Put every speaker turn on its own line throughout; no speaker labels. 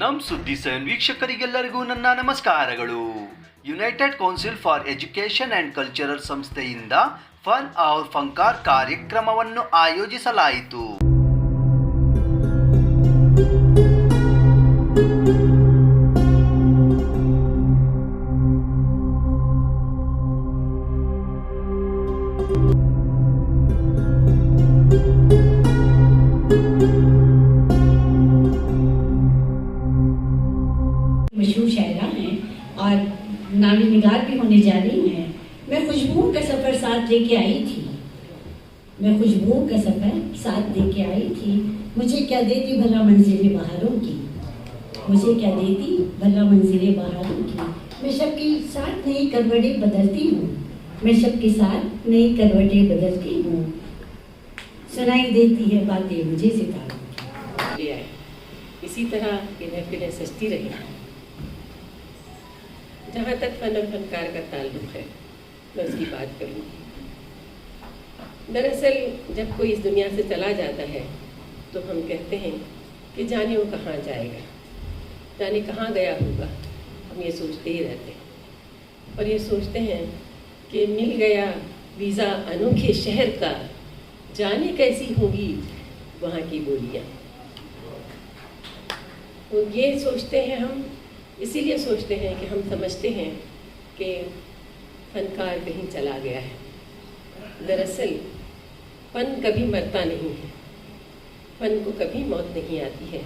ನಮ್ಮ ಸುದ್ದಿ ಸೆವೆನ್ ವೀಕ್ಷಕರಿಗೆಲ್ಲರಿಗೂ ನನ್ನ ನಮಸ್ಕಾರಗಳು. United council for education and cultural ಸಂಸ್ಥೆಯಿಂದ ಫನ್ ಔರ್ ಫಂಕಾರ್ ಕಾರ್ಯಕ್ರಮವನ್ನು ಆಯೋಜಿಸಲಾಯಿತು.
होने जा रही हैं। मैं खुशबू का सफ़र साथ लेके आई थी। मैं खुशबू का सफ़र साथ लेके आई थी। मुझे क्या देती भला मंजिलें बहारों की? मुझे क्या देती भला मंजिलें बहारों की? मैं सबके साथ नई करवटें बदलती हूँ। मैं सबके साथ नई करवटें बदलती हूँ। सुनाई देती है बातें मुझे सितारों की।
इसी तरह ये महफिलें सजती रही। जहाँ तक फन और फनकार का ताल्लुक है, मैं उसकी बात करूँगी दरअसल, जब कोई इस दुनिया से चला जाता है तो हम कहते हैं कि जाने वो कहाँ जाएगा, जाने कहाँ गया होगा, हम ये सोचते ही रहते हैं। और ये सोचते हैं कि मिल गया वीज़ा अनोखे शहर का, जाने कैसी होगी वहाँ की बोलियाँ। तो ये सोचते हैं हम इसीलिए सोचते हैं कि हम समझते हैं कि फनकार कहीं चला गया है। दरअसल, फन कभी मरता नहीं है। फन को कभी मौत नहीं आती है।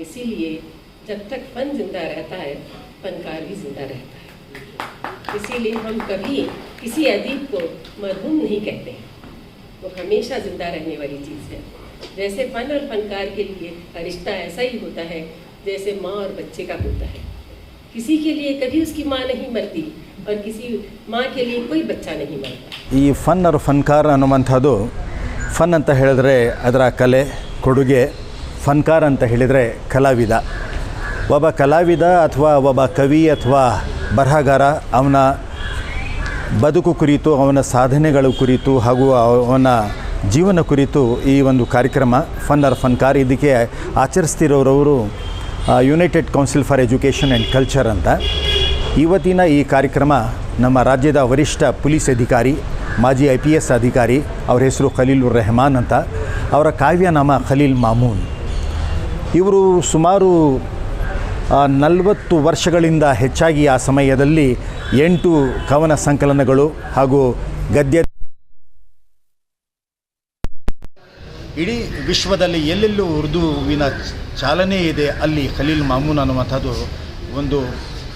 इसीलिए जब तक फन ज़िंदा रहता है, फनकार भी ज़िंदा रहता है। इसीलिए हम कभी किसी अदीब को मरहूम नहीं कहते हैं। वो हमेशा ज़िंदा रहने वाली चीज़ है। जैसे फन और फनकार के लिए रिश्ता ऐसा ही होता है जैसे माँ और बच्चे का होता है। किसी के लिए कभी उसकी माँ नहीं मरती और किसी माँ के लिए कोई बच्चा नहीं मरता
ಈ ಫನ್ और ಫನ್ಕಾರ್ ಅನ್ನುವಂಥದ್ದು ಫನ್ ಅಂತ ಹೇಳಿದ್ರೆ ಅದರ ಕಲೆ ಕೊಡುಗೆ ಫನ್ಕಾರ್ ಅಂತ ಹೇಳಿದರೆ ಕಲಾವಿದ ಒಬ್ಬ ಕಲಾವಿದ ಅಥವಾ ಒಬ್ಬ ಕವಿ ಅಥವಾ ಬರಹಗಾರ ಅವನ ಬದುಕು ಕುರಿತು ಅವನ ಸಾಧನೆಗಳ ಕುರಿತು ಹಾಗೂ ಅವನ ಜೀವನ ಕುರಿತು ಈ ಒಂದು ಕಾರ್ಯಕ್ರಮ ಫನ್ ಆರ್ ಫನ್ಕಾರ್ ಇದಕ್ಕೆ ಆಚರಿಸ್ತಿರೋರವರು united council for education and culture ಅಂತ. ಇವತ್ತಿನ ಈ ಕಾರ್ಯಕ್ರಮ ನಮ್ಮ ರಾಜ್ಯದ ವರಿಷ್ಠ ಪೊಲೀಸ್ ಅಧಿಕಾರಿ, ಮಾಜಿ ಐ ಪಿ ಎಸ್ ಅಧಿಕಾರಿ, ಅವ್ರ ಹೆಸರು ಖಲೀಲುರ್ ರೆಹಮಾನ್ ಅಂತ. ಅವರ ಕಾವ್ಯನಾಮ ಖಲೀಲ್ ಮಾಮೂನ್. ಇವರು ಸುಮಾರು ನಲವತ್ತು ವರ್ಷಗಳಿಂದ ಹೆಚ್ಚಾಗಿ ಆ ಸಮಯದಲ್ಲಿ ಎಂಟು ಕವನ ಸಂಕಲನಗಳು ಹಾಗೂ ಗದ್ಯ ಇಡೀ ವಿಶ್ವದಲ್ಲಿ ಎಲ್ಲೆಲ್ಲೂ ಉರ್ದುವಿನ ಚಾಲನೆ ಇದೆ, ಅಲ್ಲಿ ಖಲೀಲ್ ಮಾಮೂನ್ ಅನ್ನುವಂಥದ್ದು ಒಂದು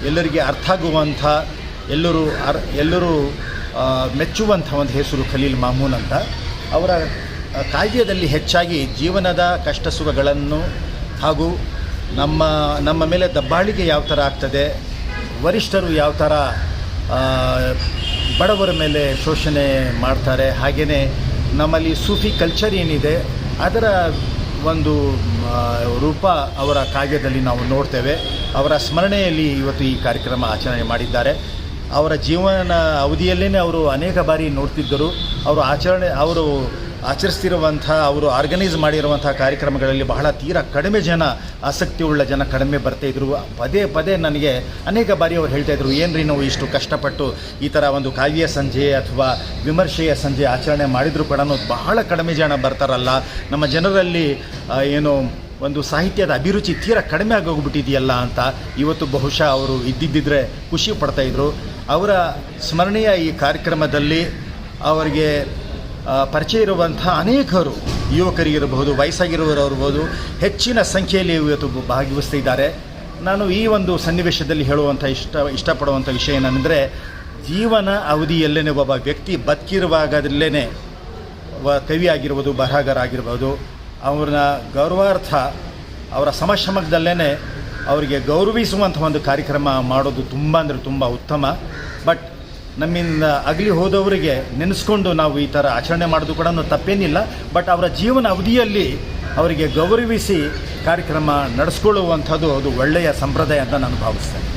ಎಲ್ಲರಿಗೆ ಅರ್ಥ ಆಗುವಂಥ, ಎಲ್ಲರೂ ಅರ್, ಎಲ್ಲರೂ ಮೆಚ್ಚುವಂಥ ಒಂದು ಹೆಸರು ಖಲೀಲ್ ಮಾಮೂನ್ ಅಂತ. ಅವರ ಕಾವ್ಯದಲ್ಲಿ ಹೆಚ್ಚಾಗಿ ಜೀವನದ ಕಷ್ಟ ಸುಖಗಳನ್ನು ಹಾಗೂ ನಮ್ಮ ನಮ್ಮ ಮೇಲೆ ದಬ್ಬಾಳಿಕೆ ಯಾವ ಥರ ಆಗ್ತದೆ, ವರಿಷ್ಠರು ಯಾವ ಥರ ಬಡವರ ಮೇಲೆ ಶೋಷಣೆ ಮಾಡ್ತಾರೆ ಹಾಗೆಯೇ ನಮ್ಮಲ್ಲಿ ಸೂಫಿ ಕಲ್ಚರ್ ಏನಿದೆ, ಅದರ ಒಂದು ರೂಪ ಅವರ ಕಾವ್ಯದಲ್ಲಿ ನಾವು ನೋಡ್ತೇವೆ. ಅವರ ಸ್ಮರಣೆಯಲ್ಲಿ ಇವತ್ತು ಈ ಕಾರ್ಯಕ್ರಮ ಆಚರಣೆ ಮಾಡಿದ್ದಾರೆ. ಅವರ ಜೀವನ ಅವಧಿಯಲ್ಲೇ ಅವರು ಅನೇಕ ಬಾರಿ ನೋಡ್ತಿದ್ದರು. ಅವರು ಆಚರಣೆ, ಅವರು ಆಚರಿಸ್ತಿರುವಂಥ, ಅವರು ಆರ್ಗನೈಸ್ ಮಾಡಿರುವಂಥ ಕಾರ್ಯಕ್ರಮಗಳಲ್ಲಿ ಬಹಳ ತೀರಾ ಕಡಿಮೆ ಜನ ಆಸಕ್ತಿ ಉಳ್ಳ ಜನ ಕಡಿಮೆ ಬರ್ತಾ ಇದ್ರು. ಪದೇ ಪದೇ ನನಗೆ ಅನೇಕ ಬಾರಿ ಅವ್ರು ಹೇಳ್ತಾ ಇದ್ರು, ಏನ್ರಿ ನಾವು ಇಷ್ಟು ಕಷ್ಟಪಟ್ಟು ಈ ಥರ ಒಂದು ಕಾವ್ಯ ಸಂಜೆ ಅಥವಾ ವಿಮರ್ಶೆಯ ಸಂಜೆ ಆಚರಣೆ ಮಾಡಿದರೂ ಕೂಡ ಬಹಳ ಕಡಿಮೆ ಜನ ಬರ್ತಾರಲ್ಲ. ನಮ್ಮ ಜನರಲ್ಲಿ ಏನು ಒಂದು ಸಾಹಿತ್ಯದ ಅಭಿರುಚಿ ತೀರಾ ಕಡಿಮೆ ಆಗೋಗ್ಬಿಟ್ಟಿದೆಯಲ್ಲ ಅಂತ ಇವತ್ತು ಬಹುಶಃ ಅವರು ಇದ್ದಿದ್ದಿದ್ರೆ ಖುಷಿ ಪಡ್ತಾ ಇದ್ರು. ಅವರ ಸ್ಮರಣೀಯ ಈ ಕಾರ್ಯಕ್ರಮದಲ್ಲಿ ಅವರಿಗೆ ಪರಿಚಯ ಇರುವಂಥ ಅನೇಕರು ಯುವಕರಿಗಿರಬಹುದು ವಯಸ್ಸಾಗಿರುವವರಿರ್ಬೋದು ಹೆಚ್ಚಿನ ಸಂಖ್ಯೆಯಲ್ಲಿ ಇವತ್ತು ಭಾಗವಹಿಸ್ತಿದ್ದಾರೆ. ನಾನು ಈ ಒಂದು ಸನ್ನಿವೇಶದಲ್ಲಿ ಹೇಳುವಂಥ ಇಷ್ಟ, ಇಷ್ಟಪಡುವಂಥ ವಿಷಯ ಏನಂದರೆ, ಜೀವನ ಅವಧಿಯಲ್ಲೇ ಒಬ್ಬ ವ್ಯಕ್ತಿ ಬದುಕಿರುವಾಗದಲ್ಲೇ ವ ಕವಿ ಆಗಿರ್ಬೋದು ಬರಹಗಾರ ಆಗಿರ್ಬೋದು ಅವ್ರನ್ನ ಗೌರವಾರ್ಥ, ಅವರ ಸಮಶ್ರಮದಲ್ಲೇ ಅವರಿಗೆ ಗೌರವಿಸುವಂಥ ಒಂದು ಕಾರ್ಯಕ್ರಮ ಮಾಡೋದು ತುಂಬ ಅಂದರೆ ತುಂಬ ಉತ್ತಮ. ಬಟ್ ನಮ್ಮಿಂದ ಅಗಲಿ ಹೋದವರಿಗೆ ನೆನೆಸ್ಕೊಂಡು ನಾವು ಈ ಥರ ಆಚರಣೆ ಮಾಡೋದು ಕೂಡ ತಪ್ಪೇನಿಲ್ಲ. ಬಟ್ ಅವರ ಜೀವನ ಅವಧಿಯಲ್ಲಿ ಅವರಿಗೆ ಗೌರವಿಸಿ ಕಾರ್ಯಕ್ರಮ ನಡೆಸ್ಕೊಳ್ಳುವಂಥದ್ದು ಅದು ಒಳ್ಳೆಯ ಸಂಪ್ರದಾಯ ಅಂತ ನಾನು ಭಾವಿಸ್ತೇನೆ.